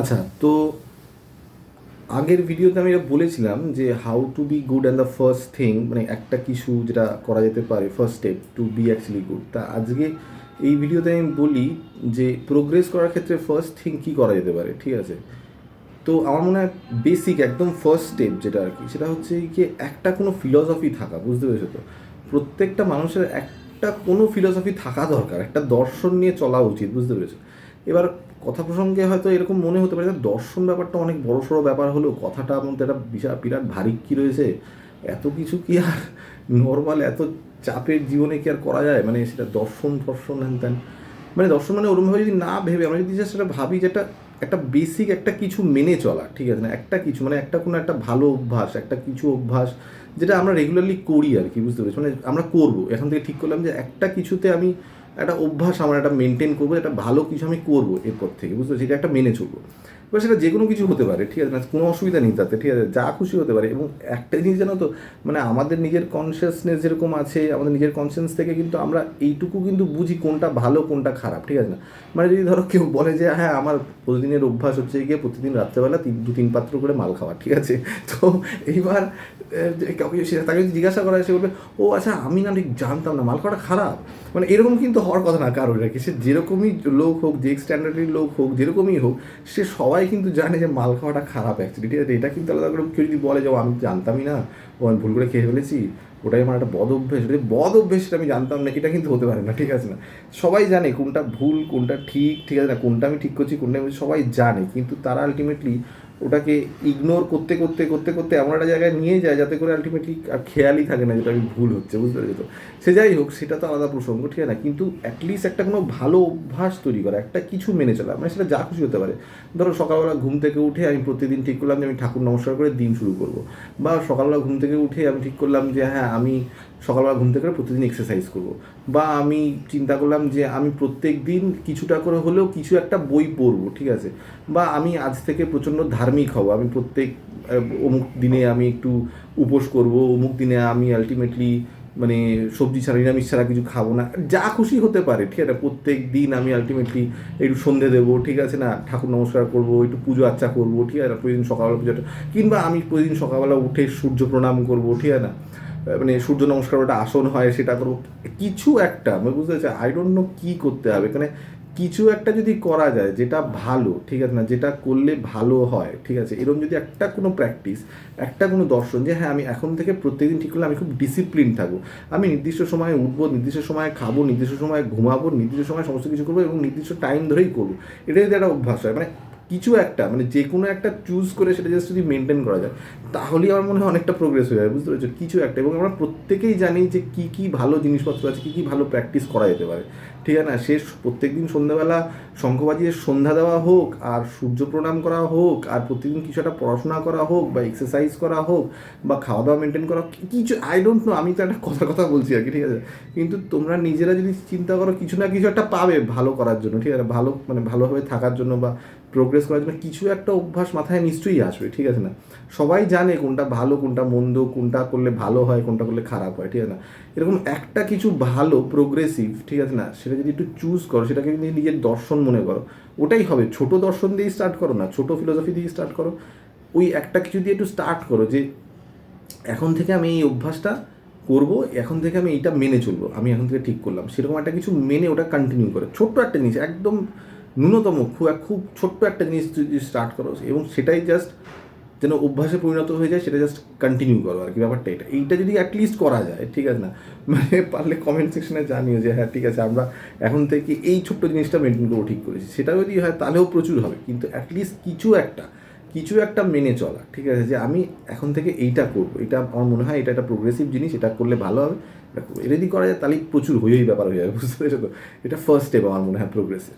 আচ্ছা তো আগের ভিডিওতে আমি এটা বলেছিলাম যে how to be good and the first thing মানে একটা কিছু যেটা করা যেতে পারে first step to be actually good তা আজকে এই ভিডিওতে আমি বলি যে প্রোগ্রেস করার ক্ষেত্রে ফার্স্ট থিং কী করা যেতে পারে, ঠিক আছে? তো আমার মনে হয় বেসিক একদম ফার্স্ট স্টেপ যেটা আর কি, সেটা হচ্ছে কি একটা কোনো ফিলসফি থাকা, বুঝতে পেরেছ তো? প্রত্যেকটা মানুষের একটা কোনো ফিলসফি থাকা দরকার, একটা দর্শন নিয়ে চলা উচিত, বুঝতে পেরেছ? এবার কথা প্রসঙ্গে হয়তো এরকম মনে হতে পারে দর্শন ব্যাপারটা অনেক বড় সড়ো ব্যাপার হলেও কথাটা মধ্যে একটা বিশাল বিরাট ভারী কী রয়েছে? এত কিছু কি আর নর্মাল এত চাপের জীবনে কি আর করা যায়? মানে সেটা দর্শন ফর্শন হ্যান ত্যান মানে দর্শন মানে ওরমভাবে যদি না ভেবে, আমরা যদি সেটা ভাবি যে একটা একটা বেসিক একটা কিছু মেনে চলা, ঠিক আছে? না, একটা কিছু মানে একটা কোনো একটা ভালো অভ্যাস, একটা কিছু অভ্যাস যেটা আমরা রেগুলারলি করি আর কি, বুঝতে পেরেছি? মানে আমরা করব। এখন থেকে ঠিক করলাম যে একটা কিছুতে আমি একটা অভ্যাস আমার একটা মেনটেন করব, একটা ভালো কিছু আমি করব এরপর থেকে বুঝতে পারছি একটা মেনে চলবো। এবার সেটা যে কোনো কিছু হতে পারে, ঠিক আছে? না, কোনো অসুবিধা নেই তাতে, ঠিক আছে? যা খুশি হতে পারে। এবং একটা জিনিস জানো তো মানে আমাদের নিজের কনসিয়াসনেস যেরকম আছে, আমাদের নিজের কনসিয়াস থেকে কিন্তু আমরা এইটুকু কিন্তু বুঝি কোনটা ভালো, কোনটা খারাপ, ঠিক আছে না? মানে যদি ধরো কেউ বলে যে হ্যাঁ আমার প্রতিদিনের অভ্যাস হচ্ছে গিয়ে প্রতিদিন রাত্রেবেলা তিন, দু, তিন পাত্র করে মাল খাওয়া ঠিক আছে? তো এইবার কাউকে তাকে জিজ্ঞাসা করা সে বলবে, ও আচ্ছা আমি না ঠিক জানতাম না, মাল খাওয়াটা খারাপ। মানে এরকম কিন্তু হওয়ার কথা না, কারোর আর কি। সে যেরকমই লোক হোক, যে স্ট্যান্ডার্ডের লোক হোক, যেরকমই হোক, সে সবাই কিন্তু জানে যে মাল খাওয়াটা খারাপ অ্যাকচুয়ালি ঠিক আছে? এটা কিন্তু আলাদা করে কেউ যদি বলে যে আমি জানতামই না, ও, আমি ভুল করে খেয়ে ফেলেছি, ওটাই আমার একটা বদ অভ্যেস। ওটা যে বদ অভ্যেস আমি জানতাম না, এটা কিন্তু হতে পারে না, ঠিক আছে না? সবাই জানে কোনটা ভুল, কোনটা ঠিক ঠিক আছে না? কোনটা আমি ঠিক করছি, কোনটা আমি সবাই জানে, কিন্তু তারা আলটিমেটলি ওটাকে ইগনোর করতে করতে করতে করতে এমন একটা জায়গায় নিয়ে যায় যাতে করে আলটিমেটলি আর খেয়ালই থাকে না যেটা আমি ভুল হচ্ছে, বুঝতে পেরেছ তো? সে যাই হোক, সেটা তো আলাদা প্রসঙ্গ, ঠিক না কিন্তু অ্যাটলিস্ট একটা কোনো ভালো অভ্যাস তৈরি করা, একটা কিছু মেনে চলা মানে সেটা যা খুশি হতে পারে। ধরো সকালবেলা ঘুম থেকে উঠে আমি প্রতিদিন ঠিক করলাম যে আমি ঠাকুর নমস্কার করে দিন শুরু করব, বা সকালবেলা ঘুম থেকে উঠে আমি ঠিক করলাম যে হ্যাঁ আমি সকালবেলা ঘুম থেকে প্রতিদিন এক্সারসাইজ করব। বা আমি চিন্তা করলাম যে আমি প্রত্যেক দিন কিছুটা করে হলেও কিছু একটা বই পড়ব, ঠিক আছে? বা আমি আজ থেকে প্রচণ্ড ধার্মিক হব। আমি প্রত্যেক অমুক দিনে আমি একটু উপোস করব, অমুক দিনে আমি আলটিমেটলি মানে সবজি ছাড়া, নিরামিষ ছাড়া কিছু খাব না। যা খুশি হতে পারে, ঠিক আছে? প্রত্যেক দিন আমি আলটিমেটলি একটু সন্ধে দেবো, ঠিক আছে না? ঠাকুর নমস্কার করব, একটু পুজো আচ্চা করব, ঠিক আছে প্রতিদিন সকালবেলা পুজোটা। কিংবা আমি প্রতিদিন সকালবেলা উঠে সূর্য প্রণাম করব, ঠিক আছে না? মানে সূর্য নমস্কার ওটা আসন হয়, সেটা করব। কিছু একটা, আমি বুঝতে পারছি আই ডোন্ট নো কী করতে হবে। এখানে কিছু একটা যদি করা যায়, যেটা ভালো, ঠিক আছে না, যেটা করলে ভালো হয়, ঠিক আছে? এরকম যদি একটা কোনো প্র্যাকটিস একটা কোনো দর্শন যে হ্যাঁ আমি এখন থেকে প্রত্যেকদিন ঠিক করলে আমি খুব ডিসিপ্লিন থাকব। আমি নির্দিষ্ট সময়ে উঠবো, নির্দিষ্ট সময়ে খাব, নির্দিষ্ট সময়ে ঘুমাবো, নির্দিষ্ট সময় সমস্ত কিছু করব এবং নির্দিষ্ট টাইম ধরেই করব। এটা যদি একটা অভ্যাস হয় মানে কিছু একটা মানে যে কোনো একটা চুজ করে সেটা জাস্ট যদি মেনটেন করা যায়, তাহলেই আমার মনে হয় অনেকটা প্রোগ্রেস হয়ে যাবে, বুঝতে পেরেছ? কিছু একটা, এবং আমরা প্রত্যেকেই জানি যে কী কী ভালো জিনিসপত্র আছে, কী কী ভালো প্র্যাকটিস করা যেতে পারে। ঠিক আছে না? সে প্রত্যেক দিন সন্ধ্যাবেলা শঙ্খ বাজিয়ে সন্ধ্যা দেওয়া হোক, আর সূর্য প্রণাম করা হোক, আর প্রতিদিন কিছু একটা পড়াশোনা করা হোক, বা এক্সারসাইজ করা হোক, বা খাওয়া দাওয়া মেনটেন করা কিছু আই ডোন্ট নো আমি তো একটা কথা কথা বলছি আর কি, ঠিক আছে? কিন্তু তোমরা নিজেরা যদি চিন্তা করো, কিছু না কিছু একটা পাবে ভালো করার জন্য, ঠিক আছে? ভালো মানে ভালোভাবে থাকার জন্য বা প্রোগ্রেস করার জন্য কিছু একটা অভ্যাস মাথায় নিশ্চয়ই আসবে, ঠিক আছে না? সবাই জানে কোনটা ভালো, কোনটা মন্দ, কোনটা করলে ভালো হয়, কোনটা করলে খারাপ হয়, ঠিক আছে না? এরকম একটা কিছু ভালো প্রোগ্রেসিভ ঠিক আছে না? সেটা যদি একটু চুজ করো, সেটাকে যদি নিজের দর্শন মনে করো, ওটাই হবে। ছোট দর্শন দিয়েই স্টার্ট করো না, ছোট ফিলোসফি দিয়ে স্টার্ট করো। ওই একটা কিছু দিয়ে একটু স্টার্ট করো যে, এখন থেকে আমি এই অভ্যাসটা করব, এখন থেকে আমি এইটা মেনে চলবো, আমি এখন থেকে ঠিক করলাম। সেরকম একটা কিছু মেনে ওটা কন্টিনিউ করে। ছোট্ট একটা জিনিস, একদম ন্যূনতম খুব এক খুব ছোট্ট একটা জিনিস যদি স্টার্ট করো, এবং সেটাই জাস্ট যেন অভ্যাসে পরিণত হয়ে যায়, সেটা জাস্ট কন্টিনিউ করো আর কি, ব্যাপারটা এটা। এইটা যদি অ্যাটলিস্ট করা যায়, ঠিক আছে না? মানে পারলে কমেন্ট সেকশনে জানিও যে হ্যাঁ ঠিক আছে, আমরা এখন থেকে এই ছোট্ট জিনিসটা মেনটেন করব, ঠিক করেছি। সেটা যদি হয়, তাহলেও প্রচুর হবে, কিন্তু অ্যাটলিস্ট কিছু একটা কিছু একটা মেনে চলা, ঠিক আছে? যে আমি এখন থেকে এইটা করব, এটা আমার মনে হয় এটা একটা প্রোগ্রেসিভ জিনিস, এটা করলে ভালো হবে, এটা যদি করা যায় তাহলে প্রচুর হয়েই ব্যাপার হয়ে যাবে, বুঝতে পেরেছ তো? এটা ফার্স্ট স্টেপ আমার মনে হয় প্রোগ্রেসের